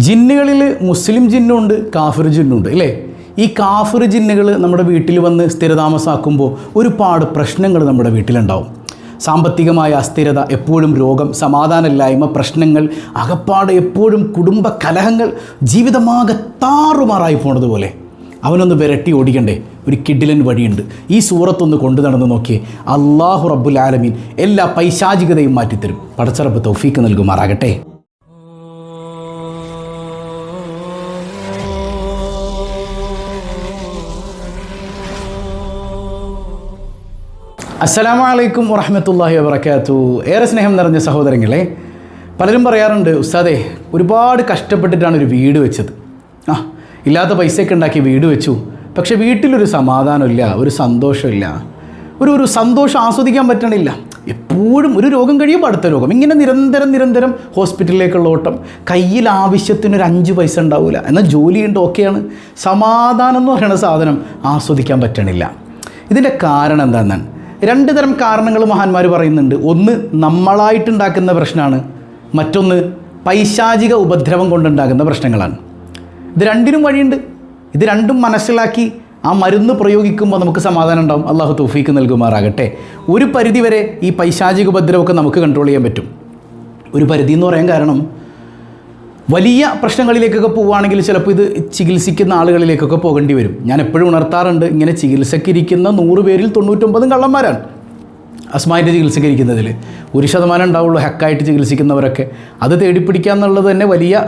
ജിന്നുകളിൽ മുസ്ലിം ജിന്നുണ്ട് കാഫിർ ജിന്നുണ്ട് അല്ലേ? ഈ കാഫിർ ജിന്നുകൾ നമ്മുടെ വീട്ടിൽ വന്ന് സ്ഥിരതാമസാക്കുമ്പോൾ ഒരുപാട് പ്രശ്നങ്ങൾ നമ്മുടെ വീട്ടിലുണ്ടാവും. സാമ്പത്തികമായ അസ്ഥിരത എപ്പോഴും രോഗം സമാധാനമില്ലായ്മ പ്രശ്നങ്ങൾ അകപ്പാട് എപ്പോഴും കുടുംബ കലഹങ്ങൾ ജീവിതമാകെ താറുമാറായി പോണതുപോലെ അവനൊന്ന് വിരട്ടി ഓടിക്കണ്ടേ? ഒരു കിഡിലൻ വഴിയുണ്ട്. ഈ സൂറത്തൊന്ന് കൊണ്ടു നടന്ന് നോക്കിയേ അള്ളാഹു റബ്ബുൽ ആലമീൻ എല്ലാ പൈശാചികതയും മാറ്റിത്തരും. പടച്ചറപ്പ് തൗഫീക്ക് നൽകുമാറാകട്ടെ. അസ്സലാമു അലൈക്കും വറഹമത്തല്ലാഹി വബർക്കാത്തു ഏറെ സ്നേഹം നിറഞ്ഞ സഹോദരങ്ങളെ പലരും പറയാറുണ്ട് ഉസ്താദേ ഒരുപാട് കഷ്ടപ്പെട്ടിട്ടാണ് ഒരു വീട് വെച്ചത്. ആ ഇല്ലാത്ത പൈസയൊക്കെ ഉണ്ടാക്കി വീട് വെച്ചു. പക്ഷേ വീട്ടിലൊരു സമാധാനമില്ല ഒരു സന്തോഷമില്ല. ഒരു ഒരു സന്തോഷം ആസ്വദിക്കാൻ പറ്റണില്ല. എപ്പോഴും ഒരു രോഗം കഴിയുമ്പോൾ അടുത്ത രോഗം. ഇങ്ങനെ നിരന്തരം നിരന്തരം ഹോസ്പിറ്റലിലേക്കുള്ള ഓട്ടം. കയ്യിൽ ആവശ്യത്തിന് ഒരു അഞ്ച് പൈസ ഉണ്ടാവില്ല എന്നാൽ ജോലിയുണ്ട് ഓക്കെയാണ് സമാധാനം എന്ന് പറയുന്ന സാധനം ആസ്വദിക്കാൻ പറ്റണില്ല. ഇതിന്റെ കാരണം എന്താണെന്നാണ് രണ്ട് തരം കാരണങ്ങൾ മഹാന്മാർ പറയുന്നുണ്ട്. ഒന്ന് നമ്മളായിട്ടുണ്ടാക്കുന്ന പ്രശ്നമാണ്. മറ്റൊന്ന് പൈശാചിക ഉപദ്രവം കൊണ്ടുണ്ടാകുന്ന പ്രശ്നങ്ങളാണ്. ഇത് രണ്ടിനും വഴിയുണ്ട്. ഇത് രണ്ടും മനസ്സിലാക്കി ആ മരുന്ന് പ്രയോഗിക്കുമ്പോൾ നമുക്ക് സമാധാനം ഉണ്ടാവും. അള്ളാഹു തൗഫീക്ക് നൽകുമാറാകട്ടെ. ഒരു പരിധിവരെ ഈ പൈശാചിക ഉപദ്രവമൊക്കെ നമുക്ക് കൺട്രോൾ ചെയ്യാൻ പറ്റും. ഒരു പരിധി എന്ന് പറയാൻ കാരണം വലിയ പ്രശ്നങ്ങളിലേക്കൊക്കെ പോവുകയാണെങ്കിൽ ചിലപ്പോൾ ഇത് ചികിത്സിക്കുന്ന ആളുകളിലേക്കൊക്കെ പോകേണ്ടി വരും. ഞാൻ എപ്പോഴും ഉണർത്താറുണ്ട് ഇങ്ങനെ ചികിത്സക്കിരിക്കുന്ന നൂറ് പേരിൽ തൊണ്ണൂറ്റൊമ്പതും കള്ളന്മാരാണ്. അസ്മാന്റെ ചികിത്സക്കിരിക്കുന്നതിൽ ഒരു ശതമാനം ഉണ്ടാവുള്ളൂ ഹക്കായിട്ട് ചികിത്സിക്കുന്നവരൊക്കെ. അത് തേടിപ്പിടിക്കുക എന്നുള്ളത് തന്നെ വലിയ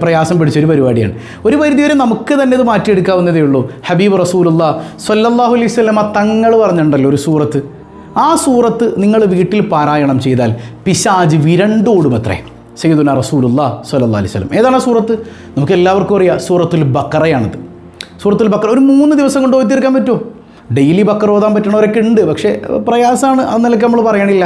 പ്രയാസം പിടിച്ചൊരു പരിപാടിയാണ്. ഒരു പരിധിവരെ നമുക്ക് തന്നെ ഇത് മാറ്റിയെടുക്കാവുന്നതേ ഉള്ളൂ. ഹബീബ് റസൂലുള്ള സൊല്ലാഹു അലൈഹി സ്വലമ തങ്ങൾ പറഞ്ഞിട്ടുണ്ടല്ലോ ഒരു സൂറത്ത്. ആ സൂറത്ത് നിങ്ങൾ വീട്ടിൽ പാരായണം ചെയ്താൽ പിശാജ് വിരണ്ടോടുമത്രേ. സയ്യിദുന റസൂലുള്ള സല്ലാ അലൈഹി വസല്ലം. ഏതാണ് സൂറത്ത്? നമുക്ക് എല്ലാവർക്കും അറിയാം സൂറത്തുൽ ബക്കറയാണിത് സൂറത്തുൽ ബക്കറ ഒരു മൂന്ന് ദിവസം കൊണ്ട് ഓതി തീർക്കാൻ പറ്റുമോ? ഡെയിലി ബക്കർ ഓതാൻ പറ്റണവരൊക്കെ ഉണ്ട് പക്ഷേ പ്രയാസമാണ് അന്നലൊക്കെ നമ്മൾ പറയണില്ല.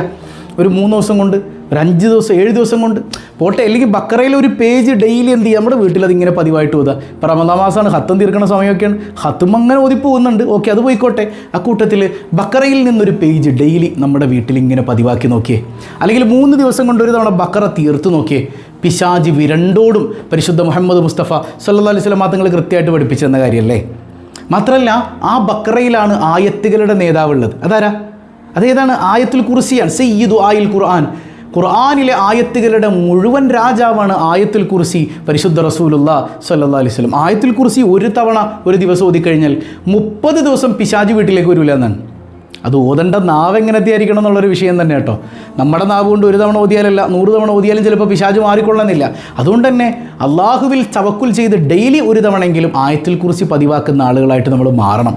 ഒരു മൂന്ന് ദിവസം കൊണ്ട് ഒരു അഞ്ച് ദിവസം ഏഴ് ദിവസം കൊണ്ട്. പോട്ടെ അല്ലെങ്കിൽ ബക്കറയിൽ ഒരു പേജ് ഡെയിലി എന്ത് ചെയ്യുക നമ്മുടെ വീട്ടിൽ അതിങ്ങനെ പതിവായിട്ട് ഓതുക ഇപ്പോൾ റമദാ മാസമാണ് ഹത്തം തീർക്കുന്ന സമയമൊക്കെയാണ്. ഹത്തും അങ്ങനെ ഓതി പോകുന്നുണ്ട്. ഓക്കെ അത് പോയിക്കോട്ടെ. ആ കൂട്ടത്തിൽ ബക്കറയിൽ നിന്നൊരു പേജ് ഡെയിലി നമ്മുടെ വീട്ടിൽ ഇങ്ങനെ പതിവാക്കി നോക്കിയേ. അല്ലെങ്കിൽ മൂന്ന് ദിവസം കൊണ്ട് ഒരു തവണ ബക്കറ തീർത്ത് നോക്കിയേ. പിശാജി വിരണ്ടോടും പരിശുദ്ധ മുഹമ്മദ് മുസ്തഫ സല്ലല്ലാഹു അലൈഹി വസല്ലം തങ്ങൾ കൃത്യമായിട്ട് പഠിപ്പിച്ചെന്ന കാര്യമല്ലേ മാത്രമല്ല ആ ബക്കറയിലാണ് ആയത്തുകളുടെ നേതാവുള്ളത്. അതാരാ? അതേതാണ്? ആയത്തുൽ കുർസിയാണ് സയ്യിദു ആയിൽ ഖുർആൻ. ഖുർആാനിലെ ആയത്തുകളുടെ മുഴുവൻ രാജാവാണ് ആയത്തുൽ കുർസി പരിശുദ്ധ റസൂലുള്ള സല്ലാ അലൈഹി സ്വലം ആയത്തുൽ കുർസി ഒരു തവണ ഒരു ദിവസം ഓതിക്കഴിഞ്ഞാൽ മുപ്പത് ദിവസം പിശാജി വീട്ടിലേക്ക് വരില്ല എന്നാണ്. അത് ഓതണ്ട നാവ് എങ്ങനത്തെ ആയിരിക്കണം എന്നുള്ളൊരു വിഷയം തന്നെ കേട്ടോ. നമ്മുടെ നാവ് കൊണ്ട് ഒരു തവണ ഓതിയാലല്ല നൂറ് തവണ ഓതിയാലും ചിലപ്പോൾ പിശാജ് മാറിക്കൊള്ളുന്നില്ല അതുകൊണ്ട് തന്നെ അള്ളാഹുവിൽ ചവക്കുൽ ചെയ്ത് ഡെയിലി ഒരു തവണയെങ്കിലും ആയത്തിൽ കുറിച്ച് പതിവാക്കുന്ന ആളുകളായിട്ട് നമ്മൾ മാറണം.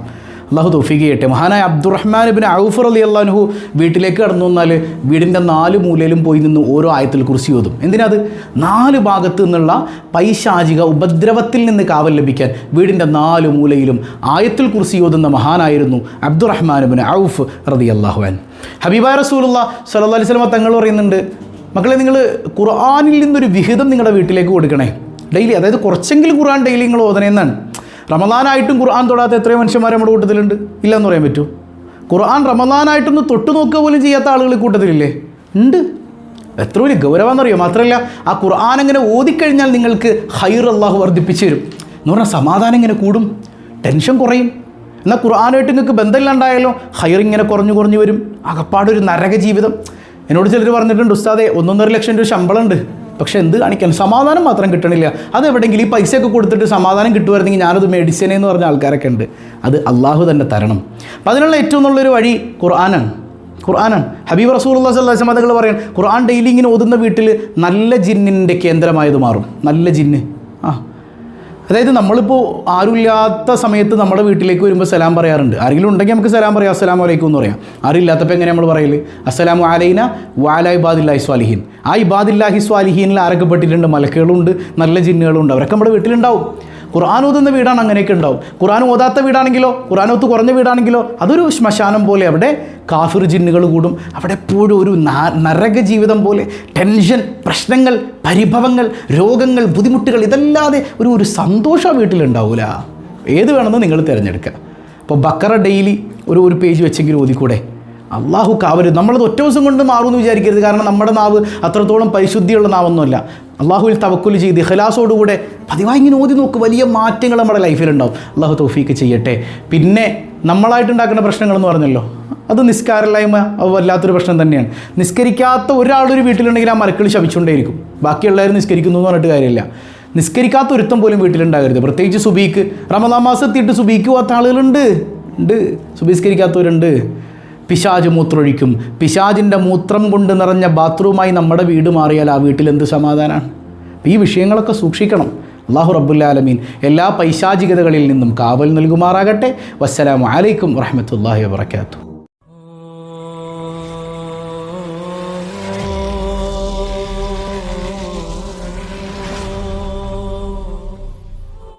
അള്ളാഹു തൗഫീഖ് മഹാനായ അബ്ദുറഹ്മാൻ ബിൻ ഔഫർ അലി അള്ളാഹു വീട്ടിലേക്ക് കടന്നു വന്നാൽ വീടിന്റെ നാല് മൂലയിലും പോയി നിന്ന് ഓരോ ആയത്തിൽ കുറിച്ച് ഓതും. എന്തിനത്? നാല് ഭാഗത്ത് നിന്നുള്ള പൈശാചിക ഉപദ്രവത്തിൽ നിന്ന് കാവൽ ലഭിക്കാൻ വീടിന്റെ നാല് മൂലയിലും ആയത്തിൽ കുറിച്ച് ഓതുന്ന മഹാനായിരുന്നു അബ്ദുറഹ്മാൻ ബിൻ ഔഫ് റതി അള്ളാഹുവാൻ ഹബീബ റസൂലുള്ള സല്ലാ അലൈഹി സ്വലമ തങ്ങൾ പറയുന്നുണ്ട് മക്കളെ നിങ്ങൾ ഖുർആാനിൽ നിന്നൊരു വിഹിതം നിങ്ങളുടെ വീട്ടിലേക്ക് കൊടുക്കണേ. ഡെയിലി അതായത് കുറച്ചെങ്കിലും ഖുർആൻ ഡെയിലി നിങ്ങൾ ഓതണേന്നാണ് റമദാനായിട്ടും ഖുർആൻ തൊടാത്ത എത്രയോ മനുഷ്യന്മാരെ നമ്മുടെ കൂട്ടത്തിലുണ്ട്. ഇല്ലെന്ന് പറയാൻ പറ്റുമോ? ഖുർആൻ റമദാനായിട്ടൊന്ന് തൊട്ട് നോക്കുക പോലും ചെയ്യാത്ത ആളുകൾ കൂട്ടത്തിലില്ലേ? ഉണ്ട്. എത്ര വലിയ ഗൗരവമെന്നറിയോ മാത്രമല്ല ആ ഖുർആൻ അങ്ങനെ ഓതിക്കഴിഞ്ഞാൽ നിങ്ങൾക്ക് ഹൈർ അള്ളാഹു വർദ്ധിപ്പിച്ചു തരും. എന്ന് പറഞ്ഞാൽ സമാധാനം ഇങ്ങനെ കൂടും. ടെൻഷൻ കുറയും. എന്നാൽ ഖുർആാനായിട്ട് നിങ്ങൾക്ക് ബന്ധമില്ലാണ്ടായാലോ ഹൈർ ഇങ്ങനെ കുറഞ്ഞു കുറഞ്ഞു വരും. അകപ്പാടൊരു നരക ജീവിതം എന്നോട് ചിലർ പറഞ്ഞിട്ടുണ്ട് ഉസ്താദേ ഒന്നൊന്നര ലക്ഷം രൂപ ശമ്പളം ഉണ്ട് പക്ഷെ എന്ത് കാണിക്കാൻ സമാധാനം മാത്രം കിട്ടണില്ല. അത് എവിടെയെങ്കിലും ഈ പൈസയൊക്കെ കൊടുത്തിട്ട് സമാധാനം കിട്ടുമായിരുന്നെങ്കിൽ ഞാനത് മെഡിസിനെ എന്ന് പറഞ്ഞ ആൾക്കാരൊക്കെ ഉണ്ട്. അത് അള്ളാഹു തന്നെ തരണം. അപ്പം അതിനുള്ള ഏറ്റവും നല്ലൊരു വഴി ഖുർആനാണ്. ഖുർആനാണ്. ഹബീബ് റസൂൽ അള്ളാഹ് മതകൾ പറയാൻ ഖുർആൻ ഡെയിലി ഇങ്ങനെ ഓതുന്ന വീട്ടിൽ നല്ല ജിന്നിന്റെ കേന്ദ്രമായത് മാറും. നല്ല ജിന്ന്. അതായത് നമ്മളിപ്പോൾ ആരുമില്ലാത്ത സമയത്ത് നമ്മുടെ വീട്ടിലേക്ക് വരുമ്പോൾ സലാം പറയാറുണ്ട്. ആരെങ്കിലും ഉണ്ടെങ്കിൽ നമുക്ക് സലാം പറയാം. അസ്സലാം വലൈക്കും എന്ന് പറയാം. ആരില്ലാത്തപ്പോൾ എങ്ങനെ നമ്മൾ പറയൽ? അസ്സലാമു അലൈന വാല ഇബാദില്ലാഹി സ്വാലിഹീൻ. ആ ഇബാദില്ലാഹി സ്വാലിഹീനിൽ ആരൊക്കെ പെട്ടിട്ടുണ്ട്? മലക്കുകളുണ്ട് നല്ല ജിന്നുകളുണ്ട്. അവരൊക്കെ നമ്മുടെ വീട്ടിലുണ്ടാവും. ഖുർആൻ ഓതുന്ന വീടാണ് അങ്ങനെയൊക്കെ ഉണ്ടാവും. ഖുർആൻ ഓതാത്ത വീടാണെങ്കിലോ ഖുർആൻ ഒത്ത് കുറഞ്ഞ വീടാണെങ്കിലോ അതൊരു ശ്മശാനം പോലെ അവിടെ കാഫിർ ജിന്നുകൾ കൂടും. അവിടെ എപ്പോഴും ഒരു നരക ജീവിതം പോലെ ടെൻഷൻ പ്രശ്നങ്ങൾ പരിഭവങ്ങൾ രോഗങ്ങൾ ബുദ്ധിമുട്ടുകൾ ഇതല്ലാതെ ഒരു ഒരു സന്തോഷം വീട്ടിലുണ്ടാവില്ല ഏത് വേണമെന്ന് നിങ്ങൾ തിരഞ്ഞെടുക്കുക. അപ്പോൾ ബക്കറ ഡെയിലി ഒരു ഒരു പേജ് വെച്ചെങ്കിലും ഓതിക്കൂടെ? അള്ളാഹു കാവര് നമ്മളത് ഒറ്റ ദിവസം കൊണ്ട് മാറുമെന്ന് വിചാരിക്കരുത്. കാരണം നമ്മുടെ നാവ് അത്രത്തോളം പരിശുദ്ധിയുള്ള നാവൊന്നുമല്ല. അള്ളാഹുവിൽ തവക്കുൽ ചെയ്ത് ഇഖലാസോടുകൂടെ പതിവായി ഇങ്ങനെ ഓതി നോക്ക്. വലിയ മാറ്റങ്ങൾ നമ്മുടെ ലൈഫിലുണ്ടാവും അള്ളാഹു തൗഫീക്ക് ചെയ്യട്ടെ. പിന്നെ നമ്മളായിട്ടുണ്ടാക്കുന്ന പ്രശ്നങ്ങളെന്ന് പറഞ്ഞല്ലോ. അത് നിസ്കാരമില്ലായ്മ വല്ലാത്തൊരു പ്രശ്നം തന്നെയാണ്. നിസ്കരിക്കാത്ത ഒരാളൊരു വീട്ടിലുണ്ടെങ്കിൽ ആ മരക്കൾ ശപിച്ചുകൊണ്ടേയിരിക്കും ബാക്കിയുള്ളവർ നിസ്കരിക്കുന്നു എന്ന് പറഞ്ഞിട്ട് കാര്യമില്ല. നിസ്കരിക്കാത്ത ഒരുത്തം പോലും വീട്ടിലുണ്ടാകരുത്. പ്രത്യേകിച്ച് സുബീക്ക്. റമദാൻ മാസം എത്തിയിട്ട് സുബീക്ക് പോകാത്ത ആളുകളുണ്ട്. ഉണ്ട്. സുബീസ്കരിക്കാത്തവരുണ്ട് പിശാജ് മൂത്രമൊഴിക്കും. പിശാജിന്റെ മൂത്രം കൊണ്ട് നിറഞ്ഞ ബാത്റൂമായി നമ്മുടെ വീട് മാറിയാൽ ആ വീട്ടിൽ എന്ത് സമാധാനമാണ് ഈ വിഷയങ്ങളൊക്കെ സൂക്ഷിക്കണം. അള്ളാഹു റബ്ബുല്ലാലമീൻ എല്ലാ പൈശാചികതകളിൽ നിന്നും കാവൽ നൽകുമാറാകട്ടെ. വസ്സലാമു അലൈക്കും വറഹമത്തല്ലാഹി വാത്തു